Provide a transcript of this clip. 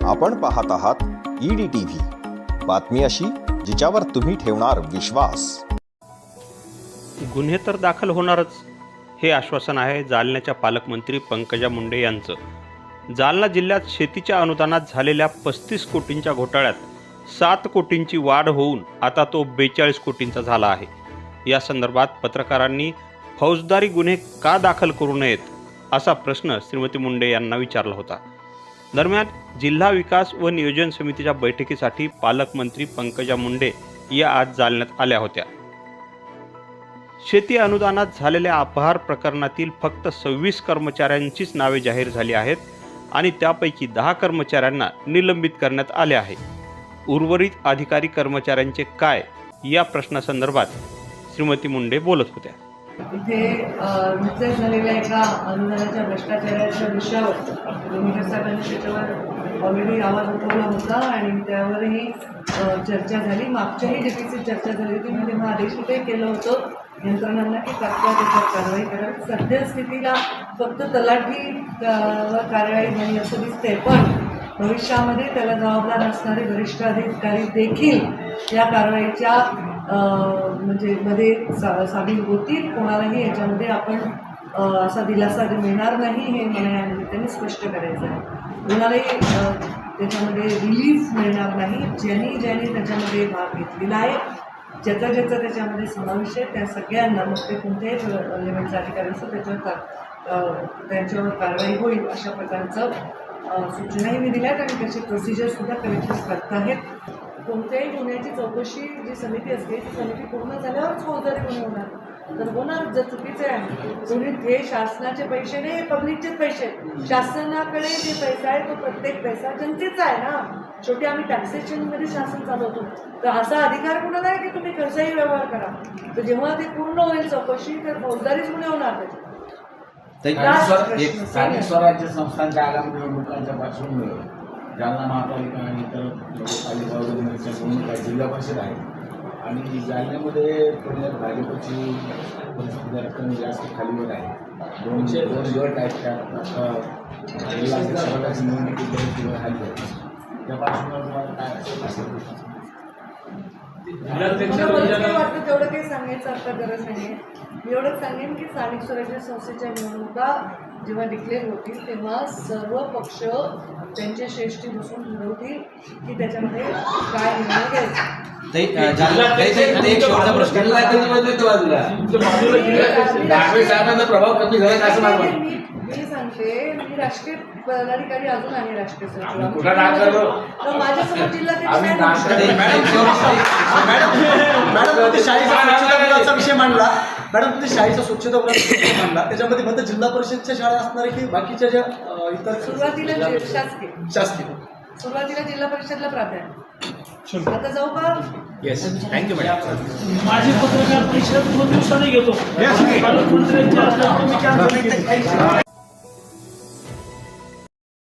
आपण पाहत आहात ईडी टी व्ही बातमी अशी जिच्यावर तुम्ही ठेवणार विश्वास. गुन्हे तर दाखल होणारच. हे आश्वासन आहे जालन्याच्या पालकमंत्री पंकजा मुंडे यांचं. जालना जिल्ह्यात शेतीच्या अनुदानात झालेल्या पस्तीस कोटींच्या घोटाळ्यात सात कोटींची वाढ होऊन आता तो बेचाळीस कोटींचा झाला आहे. या संदर्भात पत्रकारांनी फौजदारी गुन्हे का दाखल करू नयेत असा प्रश्न श्रीमती मुंडे यांना विचारला होता. दरम्यान जिल्हा विकास व नियोजन समितीच्या बैठकीसाठी पालकमंत्री पंकजा मुंडे या आज जालण्यात आल्या होत्या. शेती अनुदानात झालेल्या अपहार प्रकरणातील फक्त सव्वीस कर्मचाऱ्यांचीच नावे जाहीर झाली आहेत आणि त्यापैकी दहा कर्मचाऱ्यांना निलंबित करण्यात आले आहे. उर्वरित अधिकारी कर्मचाऱ्यांचे काय या प्रश्नासंदर्भात श्रीमती मुंडे बोलत होत्या. इथे नुकत्याच झालेल्या एका अनुदानाच्या भ्रष्टाचाराच्या विषयावर भूमिका साहेबांनी त्याच्यावर ऑलरेडी आवाज उठवला होता आणि त्यावरही चर्चा झाली. मागच्याही जे चर्चा झाली होती. म्हणजे मी तेव्हा आदेशितही केलं होतं. यंत्रणांना की तात्काळ त्याच्यावर कारवाई करा सध्या स्थितीला फक्त तलाठी कारवाई झाली असं दिसते पण भविष्यामध्ये त्याला जबाबदार असणारे वरिष्ठ अधिकारी देखील या कारवाईच्या म्हणजे मध्ये सा सामील होतील कोणालाही याच्यामध्ये आपण असा दिलासा मिळणार नाही हे मला या निमित्ताने स्पष्ट करायचं आहे. कोणालाही त्याच्यामध्ये रिलीफ मिळणार नाही. ज्यांनी ज्यांनी त्याच्यामध्ये भाग घेतलेला आहे ज्याचा ज्याचा त्याच्यामध्ये समावेश आहे त्या सगळ्यांना मग ते कोणत्याही लेवलचे अधिकारी असतो त्याच्यावर त्यांच्यावर कारवाई होईल अशा प्रकारचं सूचनाही मी दिल्या आहेत आणि त्याचे प्रोसिजरसुद्धा कलेक्टर करत आहेत कोणत्याही गुन्ह्याची चौकशी जी समिती असते ती समिती पूर्ण झाल्यावरच फौजदारी गुन्हे होणार? तर होणार जर चुकीचे आहे तुम्ही हे शासनाचे पैसे नाही हे पब्लिकचेच पैसे. शासनाकडे जे पैसा आहे तो प्रत्येक पैसा जनतेचा आहे ना. शेवटी आम्ही टॅक्सेशनमध्ये शासन चालवतो. तर असा अधिकार कुणाला आहे की तुम्ही कसाही व्यवहार करा? तर जेव्हा ते पूर्ण होईल चौकशी तर फौजदारीच गुन्हे होणार त्याचे स्थानिक स्वराज्य संस्थांच्या आगामी निवडणुकांच्या पार्श्वभूमीवर. जालना महापालिका आणि इतर पालिका वगैरे मिळच्या निवडणुका जिल्हा परिषद आहे. आणि जालन्यामध्ये पुण्यात भाजपची परिस्थिती जरा कमी जास्त खालीवर आहे. दोनशे दोन गट आहेत त्या. आता स्वराज्याची निवडणुकीत खाली आहे. त्या पार्श्वभूमीवर तुम्हाला काय असेल काही वाटतं तेवढं काही सांगायचं आता गरज नाही मी एवढंच सांगेन की स्थानिक स्वराज्य संस्थेच्या निवडणुका जेव्हा डिक्लेअर होतील तेव्हा सर्व पक्ष त्यांच्या श्रेष्ठी बसून ठरवतील की त्याच्यामध्ये काय निर्णय घ्यायचा शेवटचा प्रश्न प्रभाव कमी झाला असं मला वाटतं मी सांगते मी राष्ट्रीय पदाधिकारी अजून आहे राष्ट्रीय सचिव कुठं? तर. नाक करतो. मॅडम स्वच्छतागृहाचा विषय मांडला मॅडम तुम्ही शाळेचा स्वच्छतागृहाचा विषय मांडला त्याच्यामध्ये फक्त जिल्हा परिषदच्या शाळा असणार आहे की बाकीच्या ज्या इतर सुरुवातीला जे- शासकीय. शासकीय. सुरुवातीला जिल्हा परिषदला प्राधान्य. आता जाऊ का? येस थँक्यू मॅडम माझी पत्रकार परिषद दोन दिवसांनी घेतो.